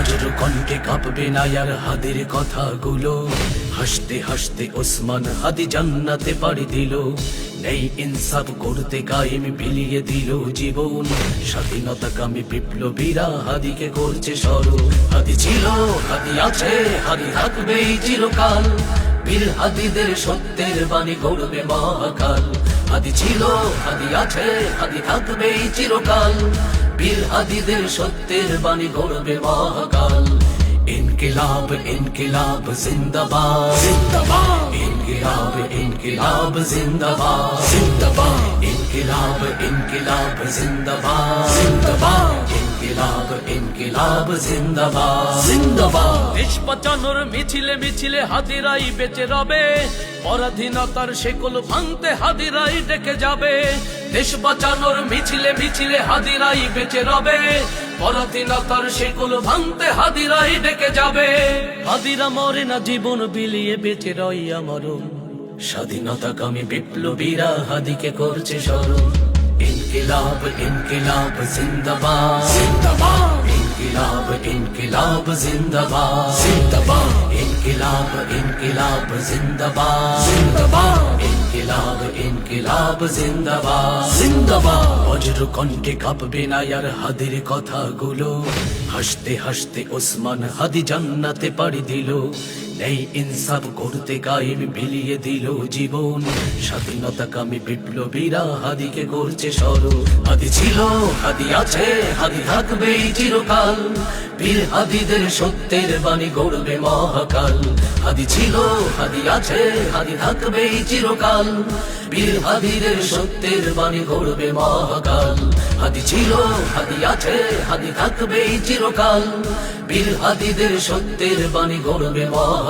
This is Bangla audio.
বজ্র কণ্ঠে কাঁপবে না আর হাদের কথাগুলো। হাসতে হাসতে ওসমান হাদি জান্নাতে পাড়ি দিল। নেই ইনসাফ করতে কায়েম বিলিয়ে দিল জীবন। স্বাধীনতা কামী বিপ্লবীরা হাদিকে করছে সরু হাদি ছিল, হাদি আছে, হাদি থাকবে চিরকাল। বীর হাদিদের সত্যের বাণী গৌরবে মহাকাল। হাদি ছিল হাদি আছে হাদি থাকবে চিরকাল। বীর হাদিদের সত্যের বাণী গৌরবে মহাকাল। ইনকিলাব ইনকিলাব জিন্দাবাদ। জিন্দাবাদ। ইনকিলাব ইনকিলাব জিন্দাবাদ। জিন্দাবাদ। ইনকিলাব ইনকিলাব জিন্দাবাদ। জিন্দাবাদ। ইনকিলাব ইনকিলাব, জিন্দাবাদ। জিন্দাবাদ। দেশ বাঁচানোর মিছিলে মিছিলে হাদিরাই বেঁচে রবে। পরাধীনতার শেকল ভাঙতে হাদিরাই ডেকে যাবে। দেশ বাঁচানোর মিছিলে মিছিলে হাদিরাই বেঁচে রবে। পরাধীনতার ভাঙতে হাদিরাই ডেকে যাবে। হাদিরা মরে না, জীবন বিলিয়ে বেঁচে রই আমারও। স্বাধীনতা কামী বিপ্লবীরা হাদিকে করছে স্মরণ। ইনকিলাব ইনকিলাব জিন্দাবাদ জিন্দাবাদ ইনকিলাব ইনকিলাব জিন্দাবাদ জিন্দাবাদ ইনকিলাব ইনকিলাব জিন্দাবাদ জিন্দাবাদ ইনকিলাব ইনকিলাব জিন্দাবাদ জিন্দাবাদ বজ্র কণ্ঠে কাঁপবে না আর হাদির কথাগুলো হাসতে হাসতে ওসমান হাদি জান্নাতে পাড়ি দিল নেই ইনসাফ করতে বিলিয়ে দিল জীবন। স্বাধীনতা কামী বিপ্লবীরা হাদিকে করছে হাদি ছিল, হাদি আছে, হাদি থাকবে চিরকাল। বীর হাদিদের সত্যের বাণী গড়বে মহাকাল। হাদি ছিল, হাদি আছে, হাদি থাকবে চিরকাল। বীর হাদিদের সত্যের বাণী গড়বে মহাকাল। হাদি ছিল, হাদি আছে, হাদি থাকবে চিরকাল। বীর হাদিদের সত্যের বাণী গড়বে মহাকাল।